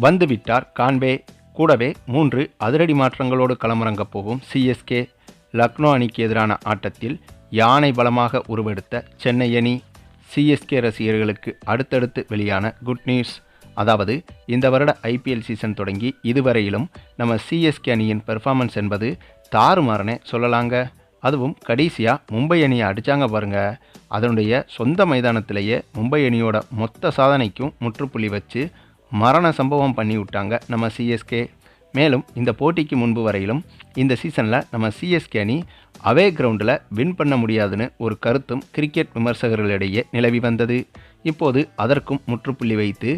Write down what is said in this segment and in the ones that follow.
வந்துவிட்டார். கான்வே கூடவே மூன்று அதிரடி மாற்றங்களோடு களமிறங்கப் போகும் சிஎஸ்கே லக்னோ அணிக்கு எதிரான ஆட்டத்தில் யானை பலமாக உருவெடுத்த சென்னை அணி சிஎஸ்கே ரசிகர்களுக்கு அடுத்தடுத்து வெளியான குட் நியூஸ் அதாவது இந்த வருட ஐபிஎல் சீசன் தொடங்கி இதுவரையிலும் நம்ம சிஎஸ்கே அணியின் பெர்ஃபார்மன்ஸ் என்பது தாறுமாறனே சொல்லலாங்க. அதுவும் கடைசியாக மும்பை அணியை அடித்தாங்க பாருங்க. அதனுடைய சொந்த மைதானத்திலேயே மும்பை அணியோட மொத்த சாதனைக்கும் முற்றுப்புள்ளி வச்சு மரண சம்பவம் பண்ணி விட்டாங்க நம்ம சிஎஸ்கே மேலும் இந்த போட்டிக்கு முன்பு வரையிலும் இந்த சீசனில் நம்ம சிஎஸ்கே அணி அவே கிரவுண்டில் வின் பண்ண முடியாதுன்னு ஒரு கருத்தும் கிரிக்கெட் விமர்சகர்களிடையே நிலவி வந்தது. இப்போது அதற்கும் முற்றுப்புள்ளி வைத்து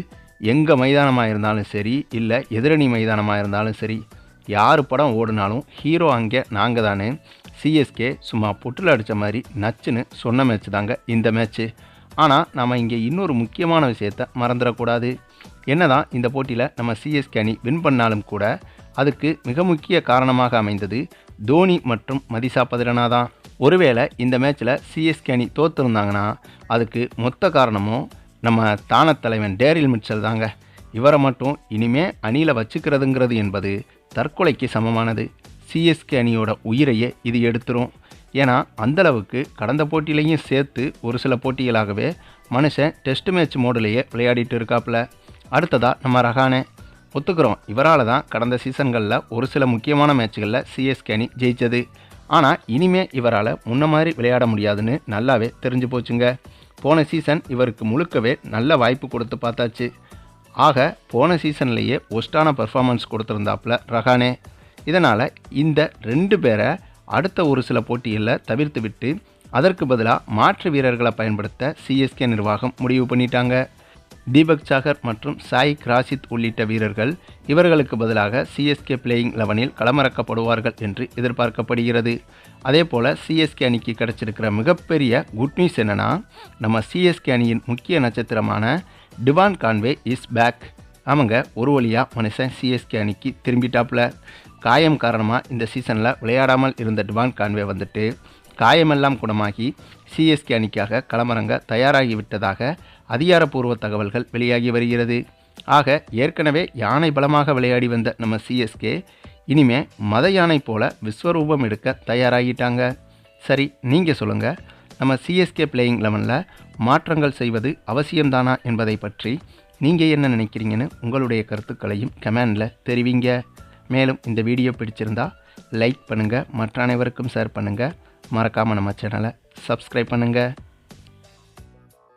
எங்கள் மைதானமாக இருந்தாலும் சரி இல்லை எதிரணி மைதானமாக இருந்தாலும் சரி யார் படம் ஓடினாலும் ஹீரோ அங்கே நாங்கள் தானே சிஎஸ்கே சும்மா புட்டில் அடித்த மாதிரி நச்சுன்னு சொன்ன மேட்ச் தாங்க இந்த மேட்ச்சு ஆனால் நம்ம இங்கே இன்னொரு முக்கியமான விஷயத்தை மறந்துடக்கூடாது. என்னதான் இந்த போட்டியில் நம்ம சிஎஸ்கே அணி வின் பண்ணாலும் கூட அதுக்கு மிக முக்கிய காரணமாக அமைந்தது தோனி மற்றும் மதிசா பதிரனா தான் ஒருவேளை இந்த மேட்ச்சில் சிஎஸ்கே அணி தோற்றுருந்தாங்கன்னா அதுக்கு மொத்த காரணமும் நம்ம தான தலைவன் டேரில் மிச்சல் தாங்க. இவரை மட்டும் இனிமே அணியில் வச்சுக்கிறதுங்கிறது என்பது தற்கொலைக்கு சமமானது. சிஎஸ்கே அணியோட உயிரையே இது எடுத்துரும். ஏன்னா அந்தளவுக்கு கடந்த போட்டியிலையும் சேர்த்து ஒரு சில போட்டிகளாகவே மனுஷன் டெஸ்ட் மேட்ச் மோடிலேயே விளையாடிட்டு இருக்காப்புல. அடுத்ததாக நம்ம ரஹானே. ஒத்துக்கிறோம். இவரால் தான் கடந்த சீசன்களில் ஒரு சில முக்கியமான மேட்ச்களில் சிஎஸ்கே அணி ஜெயித்தது ஆனால் இனிமே இவரால் முன்ன மாதிரி விளையாட முடியாதுன்னு நல்லாவே தெரிஞ்சு போச்சுங்க. போன சீசன் இவருக்கு முழுக்கவே நல்ல வாய்ப்பு கொடுத்து பார்த்தாச்சு. ஆக போன சீசன்லேயே ஒஸ்டான பெர்ஃபார்மன்ஸ் கொடுத்துருந்தாப்புல ரஹானே. இதனால் இந்த ரெண்டு பேரை அடுத்த ஒரு சில போட்டிகளில் தவிர்த்து விட்டு அதற்கு பதிலாக மாற்று வீரர்களை பயன்படுத்த சிஎஸ்கே நிர்வாகம் முடிவு பண்ணிட்டாங்க. தீபக் சாகர் மற்றும் சாய் கிராசித் உள்ளிட்ட வீரர்கள் இவர்களுக்கு பதிலாக சிஎஸ்கே பிளேயிங் லெவனில் களமிறக்கப்படுவார்கள் என்று எதிர்பார்க்கப்படுகிறது. அதே போல் சிஎஸ்கே அணிக்கு கிடைச்சிருக்கிற மிகப்பெரிய குட் நியூஸ் என்னென்னா நம்ம சிஎஸ்கே அணியின் முக்கிய நட்சத்திரமான டிவான் கான்வே இஸ் பேக் அவங்க ஒரு வழியாக மனுஷன் சிஎஸ்கே அணிக்கு திரும்பிட்டாப்புல. காயம் காரணமாக இந்த சீசனில் விளையாடாமல் இருந்த டிவான் கான்வே வந்துட்டு காயமெல்லாம் குணமாகி சிஎஸ்கே அணிக்காக களமிறங்க தயாராகிவிட்டதாக அதிகாரப்பூர்வ தகவல்கள் வெளியாகி வருகிறது. ஆக ஏற்கனவே யானை பலமாக விளையாடி வந்த நம்ம சிஎஸ்கே இனிமே மத யானை போல விஸ்வரூபம் எடுக்க தயாராகிட்டாங்க. சரி நீங்கள் சொல்லுங்கள் நம்ம சிஎஸ்கே பிளேயிங் லெவனில் மாற்றங்கள் செய்வது அவசியம்தானா என்பதை பற்றி நீங்கள் என்ன நினைக்கிறீங்கன்னு உங்களுடைய கருத்துக்களையும் கமெண்டில் தெரிவிங்க. மேலும் இந்த வீடியோ பிடிச்சிருந்தா லைக் பண்ணுங்கள் மற்ற அனைவருக்கும் ஷேர் பண்ணுங்கள் மறக்காமல் நம்ம சேனலை சப்ஸ்கிரைப் பண்ணுங்கள்